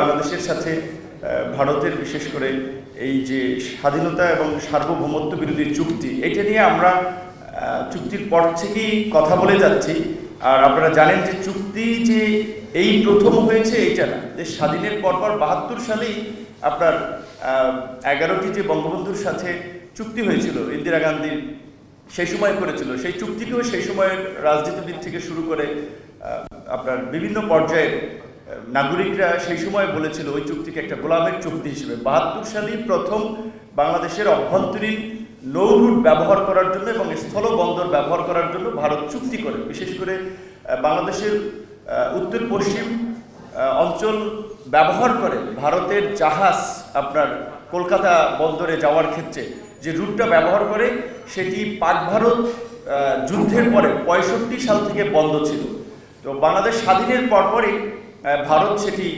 বাংলাদেশের সাথে ভারতের বিশেষ করে এই যে স্বাধীনতা এবং সার্বভৌমত্ব বিরোধী চুক্তি, এটা নিয়ে আমরা চুক্তির পর থেকেই কথা বলে যাচ্ছি। আর আপনারা জানেন যে চুক্তি যে এই প্রথম হয়েছে এইটা না। যে স্বাধীনের পরপর বাহাত্তর সালেই আপনার এগারোটি যে বঙ্গবন্ধুর সাথে চুক্তি হয়েছিল, ইন্দিরা গান্ধীর সেই সময় করেছিল। সেই চুক্তিকেও সেই সময়ের রাজনীতিবিদ থেকে শুরু করে আপনার বিভিন্ন পর্যায়ের নাগরিকরা সেই সময় বলেছিল, ওই চুক্তিকে একটা গোলামের চুক্তি হিসেবে। বাহাত্তর সালেই প্রথম বাংলাদেশের অভ্যন্তরীণ নৌ রুট ব্যবহার করার জন্য এবং স্থল বন্দর ব্যবহার করার জন্য ভারত চুক্তি করে। বিশেষ করে বাংলাদেশের উত্তর পশ্চিম অঞ্চল ব্যবহার করে ভারতের জাহাজ আপনার কলকাতা বন্দরে যাওয়ার ক্ষেত্রে। যে রুটটা ব্যবহার করে, সেটি পাক ভারত যুদ্ধের পরে পঁয়ষট্টি সাল থেকে বন্ধ ছিল। তো বাংলাদেশ স্বাধীনের পরপরই ভারত সেটি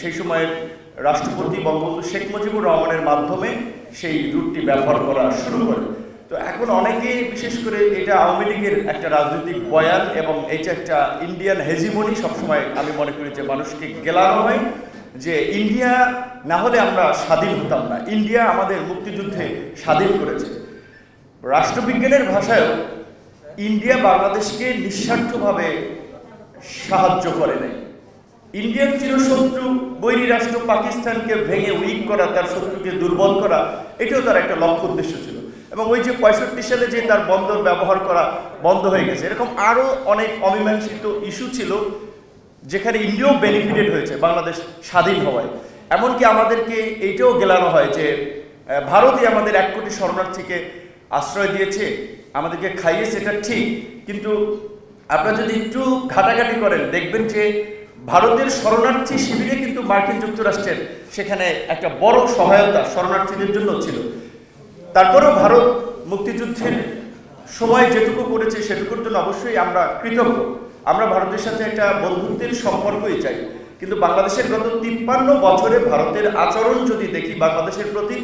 সেই সময়ের রাষ্ট্রপতি বঙ্গবন্ধু শেখ মুজিবুর রহমানের মাধ্যমে সেই রুটটি ব্যবহার করা শুরু করে। তো এখন অনেকে বিশেষ করে এটা আওয়ামী লীগের একটা রাজনৈতিক বয়ান এবং এটা একটা ইন্ডিয়ান হেজিমনি সবসময় আমি মনে করি যে মানুষকে গেলানো হয় যে ইন্ডিয়া না হলে আমরা স্বাধীন হতাম না। ইন্ডিয়া আমাদের মুক্তিযুদ্ধে স্বাধীন করেছে। রাষ্ট্রবিজ্ঞানের ভাষায়ও ইন্ডিয়া বাংলাদেশকে নিঃস্বার্থভাবে সাহায্য করে নাই ইন্ডিয়ার চিরশত্রু বৈরী রাষ্ট্র পাকিস্তানকে ভেঙে উইক করা, তার শত্রুকে দুর্বল করা, এটাও তার একটা লক্ষ্য উদ্দেশ্য ছিল। এবং ওই যে পঁয়ষট্টি সালে যে তার বন্দর ব্যবহার করা বন্ধ হয়ে গেছে, এরকম আরও অনেক অমীমাংসিত ইস্যু ছিল, যেখানে ইন্ডিয়াও বেনিফিটেড হয়েছে, বাংলাদেশ স্বাধীন হওয়ায়। এমনকি আমাদেরকে এইটাও গেলানো হয় যে ভারতই আমাদের এক কোটি শরণার্থীকে আশ্রয় দিয়েছে, আমাদেরকে খাইয়েছে, এটা ঠিক। কিন্তু আপনারা যদি একটু ঘাটাঘাটি করেন, দেখবেন যে ভারতের শরণার্থী শিবিরে কিন্তু মার্কিন যুক্তরাষ্ট্রের সেখানে একটা বড় সহায়তা শরণার্থীদের জন্য ছিল। তারপরেও ভারত মুক্তিযুদ্ধের সময় যেটুকু করেছে সেটুকুর জন্য অবশ্যই আমরা কৃতজ্ঞ। আমরা ভারতের সাথে একটা বন্ধুত্বের সম্পর্কই চাই। কিন্তু বাংলাদেশের গত তিপ্পান্ন বছরে ভারতের আচরণ যদি দেখি, বাংলাদেশের প্রতি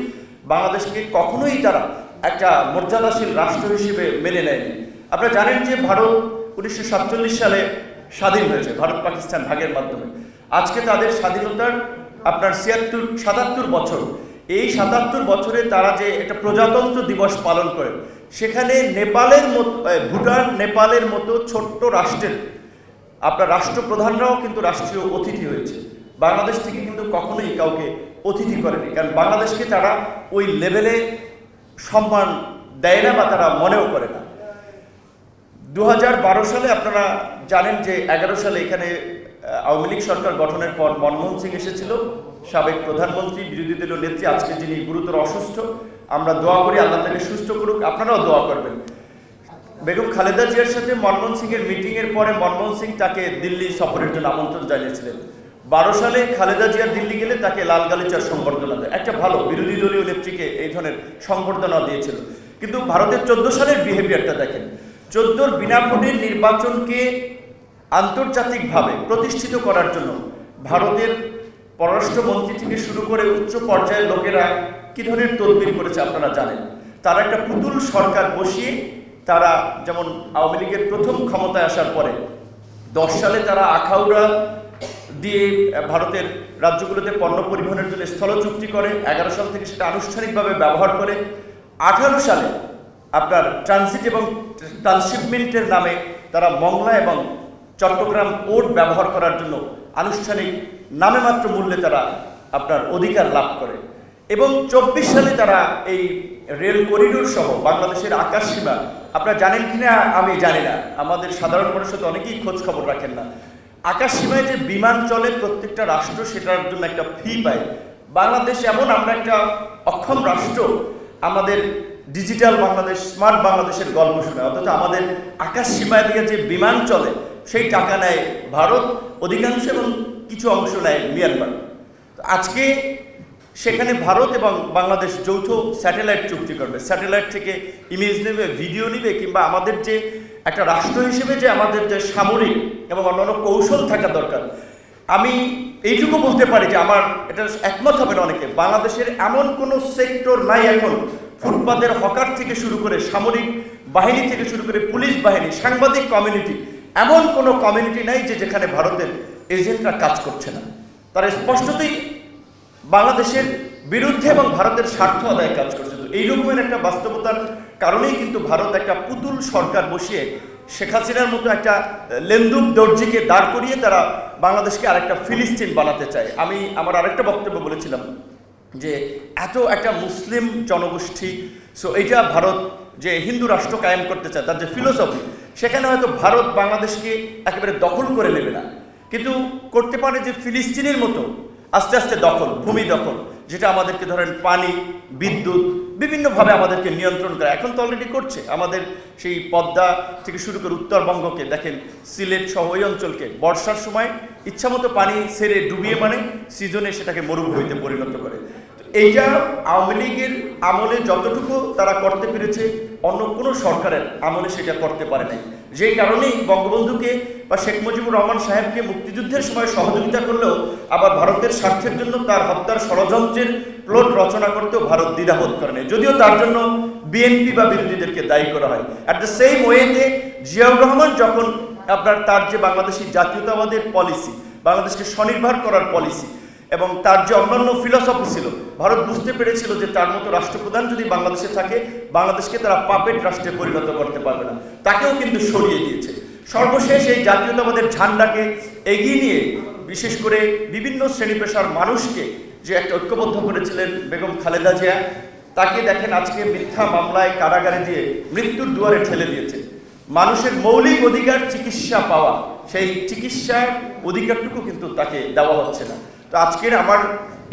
বাংলাদেশকে কখনোই তারা একটা মর্যাদাশীল রাষ্ট্র হিসেবে মেনে নেয়নি। আপনারা জানেন যে ভারত উনিশশো সাতচল্লিশ সালে স্বাধীন হয়েছে, ভারত, পাকিস্তান ভাগের মাধ্যমে। আজকে তাদের স্বাধীনতার আপনার ছিয়াত্তর, সাতাত্তর বছর। এই সাতাত্তর বছরে তারা যে একটা প্রজাতন্ত্র দিবস পালন করে, সেখানে নেপালের মতো ভুটান, নেপালের মতো ছোট্ট রাষ্ট্রের, আপনার রাষ্ট্রপ্রধানরাও কিন্তু রাষ্ট্রীয় অতিথি হয়েছে। বাংলাদেশ থেকে কিন্তু কখনোই কাউকে অতিথি করেনি, কারণ বাংলাদেশকে তারা ওই লেভেলে সম্মান দেয় না বা তারা মনেও করে না। দু হাজার বারো সালে আপনারা জানেন যে এগারো সালে এখানে আওয়ামী লীগ সরকার গঠনের পর মনমোহন সিং এসেছিল, সাবেক প্রধানমন্ত্রী, বিরোধী দলীয় নেত্রী, আজকে যিনি গুরুতর অসুস্থ। আমরা দোয়া করি আল্লাহ তাকে সুস্থ করুক, আপনারাও দোয়া করবেন। বেগম খালেদা জিয়ার সাথে মনমোহন সিং এর মিটিং এর পরে মনমোহন সিং তাকে দিল্লি সফরের জন্য আমন্ত্রণ জানিয়েছিলেন। বারো সালে খালেদা জিয়া দিল্লি গেলে তাকে লাল গালিচার সংবর্ধনা দেয়। একটা ভালো বিরোধী দলীয় নেত্রীকে এই ধরনের সংবর্ধনা দিয়েছিল। কিন্তু ভারতের চোদ্দ সালের বিহেভিয়ারটা দেখেন। চোদ্দোর বিনা ভোটের নির্বাচনকে আন্তর্জাতিকভাবে প্রতিষ্ঠিত করার জন্য ভারতের পররাষ্ট্রমন্ত্রী থেকে শুরু করে উচ্চ পর্যায়ের লোকেরা কী ধরনের তদবির করেছে আপনারা জানেন? তারা একটা পুতুল সরকার বসিয়ে তারা যেমন আওয়ামী লীগের প্রথম ক্ষমতায় আসার পরে দশ সালে তারা আখাউড়া দিয়ে ভারতের রাজ্যগুলোতে পণ্য পরিবহনের জন্য স্থল চুক্তি করে, এগারো সাল থেকে সেটা আনুষ্ঠানিকভাবে ব্যবহার করে, আঠারো সালে আপনার ট্রানজিট এবং ট্রান্সশিপমেন্টের নামে তারা মংলা এবং চট্টগ্রাম পোর্ট ব্যবহার করার জন্য আনুষ্ঠানিক নামে মাত্র মূল্যে তারা আপনার অধিকার লাভ করে। এবং চব্বিশ সালে তারা এই রেল করিডোর সহ বাংলাদেশের আকাশ সীমা, আপনারা জানেন কি না আমি জানি না। আমাদের সাধারণ মানুষের তো অনেকেই খোঁজ খবর রাখেন না। আকাশ সীমায় যে বিমান চলে প্রত্যেকটা রাষ্ট্র, সেটার জন্য একটা ফি পায়। বাংলাদেশ এমন আমরা একটা অক্ষম রাষ্ট্র, আমাদের ডিজিটাল বাংলাদেশ স্মার্ট বাংলাদেশের গল্প শোনা অথচ আমাদের আকাশ সীমায় দিয়ে যে বিমান চলে, সেই টাকা নেয় ভারত, অধিকাংশ এবং কিছু অংশ নেয় মিয়ানমার। আজকে সেখানে ভারত এবং বাংলাদেশ যৌথ স্যাটেলাইট চুক্তি করবে। স্যাটেলাইট থেকে ইমেজ নেবে ভিডিও নেবে, কিংবা আমাদের যে একটা রাষ্ট্র হিসেবে যে আমাদের যে সামরিক এবং অন্যান্য কৌশল থাকা দরকার। আমি এইটুকু বলতে পারি যে আমার এটা একমত হবে না অনেকে। বাংলাদেশের এমন কোনো সেক্টর নাই এখন ফুটপাতের হকার থেকে শুরু করে সামরিক বাহিনী থেকে শুরু করে পুলিশ বাহিনী, সাংবাদিক কমিউনিটি এমন কোনো কমিউনিটি নাই যে যেখানে ভারতের এজেন্টরা কাজ করছে না। তারা স্পষ্টতই বাংলাদেশের বিরুদ্ধে এবং ভারতের স্বার্থ আদায় কাজ করছে। তো এই রকমের একটা বাস্তবতার কারণেই কিন্তু ভারত একটা পুতুল সরকার বসিয়ে শেখ হাসিনার মতো একটা লেন্দুক দর্জিকে দাঁড় করিয়ে তারা বাংলাদেশকে আরেকটা ফিলিস্তিন বানাতে চায়। আমি আমার আরেকটা বক্তব্য বলেছিলাম যে এত একটা মুসলিম জনগোষ্ঠী সো এইটা ভারত যে হিন্দু রাষ্ট্র কায়েম করতে চায়, তার যে ফিলোসফি সেখানে হয়তো ভারত বাংলাদেশকে একেবারে দখল করে নেবে না। কিন্তু করতে পারে যে ফিলিস্তিনের মতো আস্তে আস্তে দখল, ভূমি দখল। যেটা আমাদেরকে ধরেন পানি, বিদ্যুৎ, বিভিন্নভাবে আমাদেরকে নিয়ন্ত্রণ করে। এখন তো অলরেডি করছে। আমাদের সেই পদ্মা থেকে শুরু করে উত্তরবঙ্গকে দেখেন, সিলেট সহ ওই অঞ্চলকে। বর্ষার সময় ইচ্ছামতো পানি সেরে ডুবিয়ে মানে সিজনে সেটাকে মরুভূমিতে পরিণত করে। এইটা আওয়ামী লীগের আমলে যতটুকু তারা করতে পেরেছে, অন্য কোনো সরকারের আমলে সেটা করতে পারে নাই। যেই কারণেই বঙ্গবন্ধুকে বা শেখ মুজিবুর রহমান সাহেবকে মুক্তিযুদ্ধের সময় সহযোগিতা করলেও আবার ভারতের স্বার্থের জন্য তার হত্যার ষড়যন্ত্রের প্লট রচনা করতেও ভারত দ্বিধাবোধ করে নাই। যদিও তার জন্য বিএনপি বা বিরোধীদেরকে দায়ী করা হয়। অ্যাট দ্য সেম ওয়েতে জিয়াউর রহমান যখন আপনার তার যে বাংলাদেশি জাতীয়তাবাদের পলিসি বাংলাদেশকে স্বনির্ভর করার পলিসি এবং তার যে অন্যান্য ফিলসফি ছিল, ভারত বুঝতে পেরেছিল যে তার মতো রাষ্ট্রপ্রধান যদি বাংলাদেশে থাকে, বাংলাদেশকে তারা পাপেট রাষ্ট্রে পরিণত করতে পারবে না। তাকেও কিন্তু সরিয়ে দিয়েছে। সর্বশেষ এই জাতীয়তাবাদের ঝান্ডাকে এগিয়ে নিয়ে বিশেষ করে বিভিন্ন শ্রেণি পেশার মানুষকে যে একটা ঐক্যবদ্ধ করেছিলেন বেগম খালেদা জিয়া, তাকে দেখেন আজকে মিথ্যা মামলায় কারাগারে দিয়ে মৃত্যুর দুয়ারে ঠেলে দিয়েছে। মানুষের মৌলিক অধিকার চিকিৎসা পাওয়া, সেই চিকিৎসার অধিকারটুকু কিন্তু তাকে দেওয়া হচ্ছে না। তো আজকের আমার,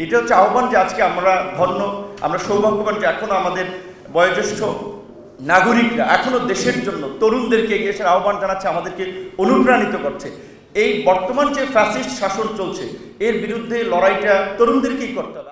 এটা হচ্ছে আহ্বান যে আজকে আমরা ধন্য, আমরা সৌভাগ্যবান যে এখনও আমাদের বয়োজ্যেষ্ঠ নাগরিকরা এখনও দেশের জন্য তরুণদেরকে এগিয়ে আসার আহ্বান জানাচ্ছে, আমাদেরকে অনুপ্রাণিত করছে। এই বর্তমান যে ফ্যাসিস্ট শাসন চলছে, এর বিরুদ্ধে লড়াইটা তরুণদেরকেই করতে হবে।